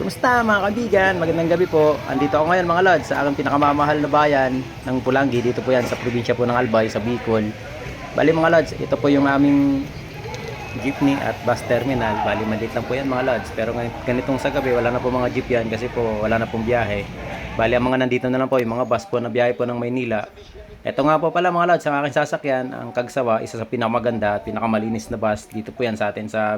Kumusta mga kaibigan? Magandang gabi po. Andito ako ngayon mga lods sa aking pinakamamahal na bayan ng Pulangi. Dito po yan sa probinsya po ng Albay sa Bicol. Bali mga lods, ito po yung aming jeepney at bus terminal. Bali maliit lang po yan mga lods. Pero ganit- ganitong sa gabi wala na po mga jeep yan kasi po wala na pong biyahe. Bali ang mga nandito na lang po yung mga bus po na biyahe po ng Maynila. Ito nga po pala mga lods, ang aking sasakyan, ang Kagsawa, isa sa pinakamaganda at pinakamalinis na bus dito po yan sa atin sa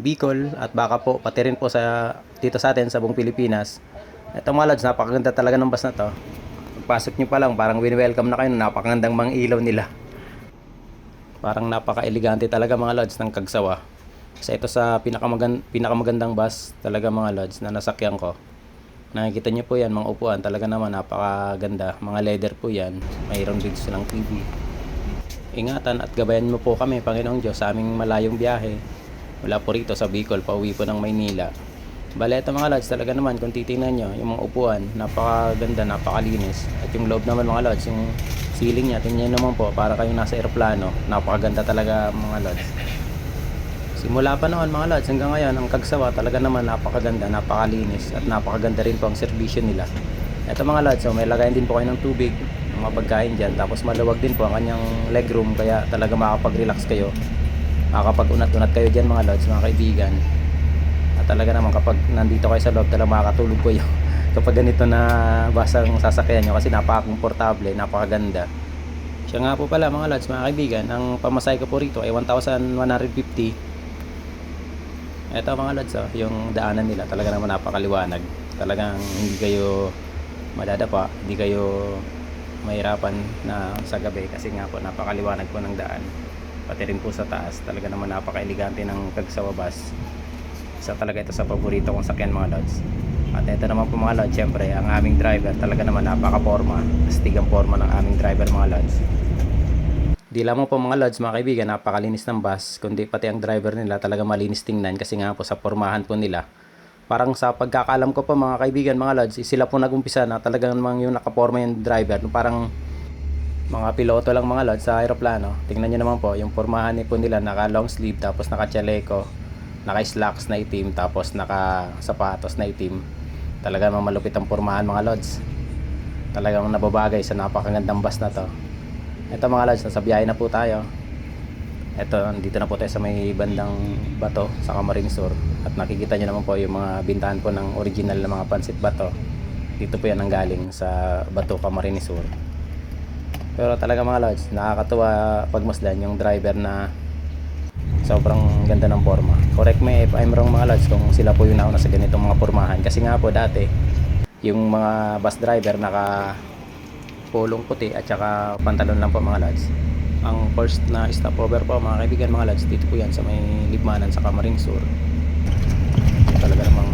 Bicol at baka po pati rin po sa dito sa atin sa buong Pilipinas. Ito mga lods, napakaganda talaga ng bus na to. Pagpasok nyo pa lang, parang win-welcome na kayo, napakagandang mga ilaw nila. Parang napaka-elegante talaga mga lods ng Kagsawa. Kasi ito sa pinakamagan pinakamagandang bus talaga mga lods na nasakyan ko. Nakikita niyo po yan, mga upuan talaga naman napakaganda. Mga leather po yan. Mayroon din silang TV. Ingatan at gabayan mo po kami, Panginoong Diyos, sa aming malayong biyahe. Mula po rito sa Bicol, pauwi po ng Maynila. Bale, ito mga lods, talaga naman, kung titingnan nyo, yung mga upuan, napakaganda, napakalinis. At yung loob naman mga lods, yung ceiling niya, tingnan naman po, para kayong nasa aeroplano. Napakaganda talaga mga lods. Simula pa noon mga lods hanggang ngayon ang Kagsawa talaga naman napakaganda, napakalinis at napakaganda rin po ang serbisyo nila. Ito mga lods, so may lagayan din po kayo ng tubig, mga pagkain dyan. Tapos maluwag din po ang kanyang legroom kaya talaga makakapag-relax kayo. Makakapag-unat-unat kayo dyan mga lods, mga kaibigan. At talaga naman kapag nandito kayo sa loob talaga makakatulog kayo. kapag ganito na basang sasakyan nyo kasi napaka-komportable, napakaganda. Siya nga po pala mga lods, mga kaibigan, ang pamasahe ko po rito ay 1,150 ito mga lods, oh, yung daanan nila talaga naman napakaliwanag. Talagang hindi kayo madadapa, hindi kayo mahirapan na sa gabi kasi nga po napakaliwanag po ng daan. Pati rin po sa taas, talaga naman napaka-elegante ng Kagsawa bus. Isa talaga ito sa paborito kong sakyan mga lods. At ito naman po mga lods, syempre ang aming driver talaga naman napaka-forma. Astig ang forma ng aming driver mga lods. Di lamang po mga lods, mga kaibigan, napakalinis ng bus, kundi pati ang driver nila talaga malinis tingnan kasi nga po sa pormahan po nila. Parang sa pagkakalam ko po mga kaibigan, mga lods, sila po nagumpisa na talagang yung nakaporma yung driver. Parang mga piloto lang mga lods sa aeroplano. Tingnan nyo naman po, yung pormahan ni po nila naka long sleeve, tapos naka chaleco, naka slacks na itim, tapos naka sapatos na itim. Talaga namang malupit ang pormahan mga lods. Talagang nababagay sa napakagandang bus na to. Ito mga lads, nasa biyahe na po tayo. Ito, dito na po tayo sa may bandang bato sa Camarines Sur. At nakikita nyo naman po yung mga bintahan po ng original na mga pansit bato. Dito po yan ang galing sa Bato Camarines Sur. Pero talaga mga lads, nakakatuwa pagmasdan yung driver na sobrang ganda ng forma. Correct me if I'm wrong mga lads kung sila po yung nauna sa ganitong mga formahan. Kasi nga po dati, yung mga bus driver naka pulong puti at saka pantalon lang po mga lads. Ang first na stopover po mga kaibigan mga lads, dito po yan sa may Libmanan sa Camarines Sur. Talaga namang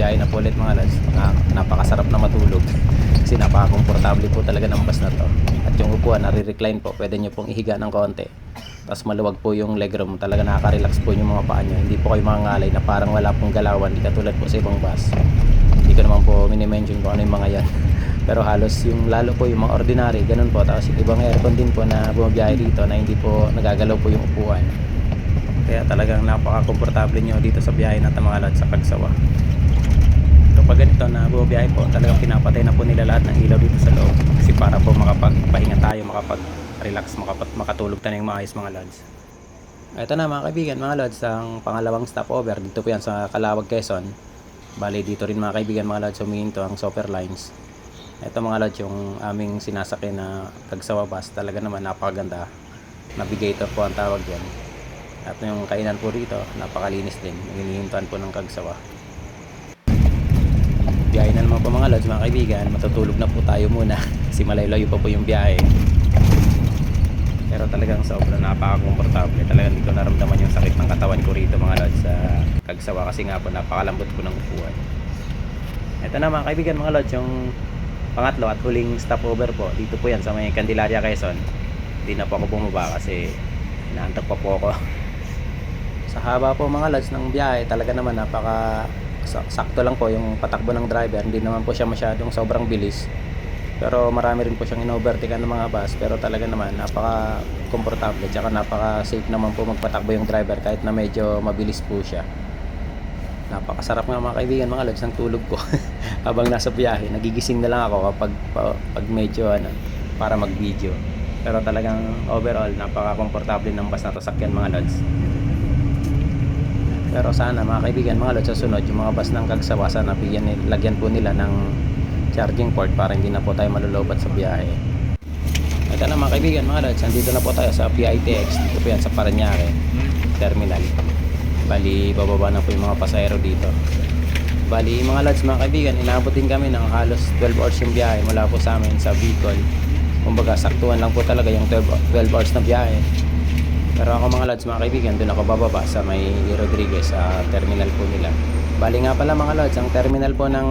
na pabiyahe na po ulit mga lads. Na, napakasarap na matulog. Kasi napaka-komportable po talaga ng bus na to. At yung upuan, nare-recline po. Pwede nyo pong ihiga ng konti. Tapos maluwag po yung legroom. Talaga nakaka-relax po yung mga paa nyo. Hindi po kayo mangangalay na parang wala pong galawan. Hindi katulad po sa ibang bus. Hindi ko naman po minimension kung ano yung mga yan. Pero halos yung lalo po yung mga ordinary, ganun po. Tapos yung ibang aircon din po na bumabiyahe dito na hindi po nagagalaw po yung upuan. Kaya talagang napaka-komportable nyo dito sa biyahe natin mga lads sa Kagsawa. Kapag ganito na bumabiyahe po, talagang pinapatay na po nila lahat ng ilaw dito sa loob. Kasi para po makapagpahinga tayo, makapag-relax, makapag makatulog tayo ng maayos mga lads. Ito na mga kaibigan, mga lads, ang pangalawang stopover. Dito po yan sa Calawag, Quezon. Bali dito rin mga kaibigan, mga lads, humihinto ang Super Lines. Ito mga lads, yung aming sinasakyan na Kagsawa bus, talaga naman napakaganda. Navigator po ang tawag yan. At yung kainan po rito, napakalinis din. Hinihintuan po ng Kagsawa. Biyahe na naman po mga lods, mga kaibigan. Matutulog na po tayo muna. Kasi malayo-layo pa po yung biyahe. Pero talagang sobrang napaka-komportable. Talagang hindi ko naramdaman yung sakit ng katawan ko rito mga lods sa Kagsawa. Kasi nga po napakalambot po ng upuan. Ito na mga kaibigan, mga lods, yung pangatlo at huling stopover po. Dito po yan sa may Candelaria, Quezon. Hindi na po ako bumaba kasi inaantok pa po ako. Sa haba po mga lads ng biyahe, talaga naman napaka sakto lang po yung patakbo ng driver. Hindi naman po siya masyadong sobrang bilis. Pero marami rin po siyang inovertigan ng mga bus. Pero talaga naman napaka komportable. Tsaka napaka safe naman po magpatakbo yung driver kahit na medyo mabilis po siya. Napakasarap nga mga kaibigan, mga lods, ng tulog ko. Habang nasa biyahe, nagigising na lang ako kapag pa- pag medyo ano, para mag-video. Pero talagang overall, napaka-komportable ng bus na sasakyan mga lods. Pero sana mga kaibigan, mga lods, sa sunod, yung mga bus ng Kagsawa, sana bigyan, lagyan po nila ng charging port para hindi na po tayo malulobat sa biyahe. Ito na mga kaibigan, mga lods, andito na po tayo sa PITX. Dito po yan sa Parañaque Terminal. Bali, bababa na po yung mga pasahero dito. Bali, mga lads, mga kaibigan, inaabot din kami ng halos 12 hours yung biyahe mula po sa amin sa Bicol. Kumbaga, saktuhan lang po talaga yung 12, 12 hours na biyahe. Pero ako mga lads, mga kaibigan, doon ako bababa sa may Rodriguez, sa terminal po nila. Bali nga pala mga lads, ang terminal po ng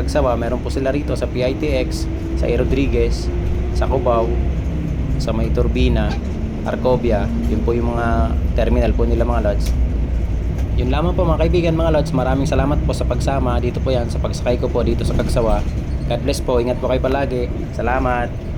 Kagsawa, meron po sila rito sa PITX, sa. Rodriguez, sa Cubao, sa may Turbina, Arcobia, yun po yung mga terminal po nila mga lods. Yun lamang po mga kaibigan mga lods, maraming salamat po sa pagsama dito po yan sa pagsakay ko po dito sa Kagsawa. God bless po, ingat po kayo palagi. Salamat.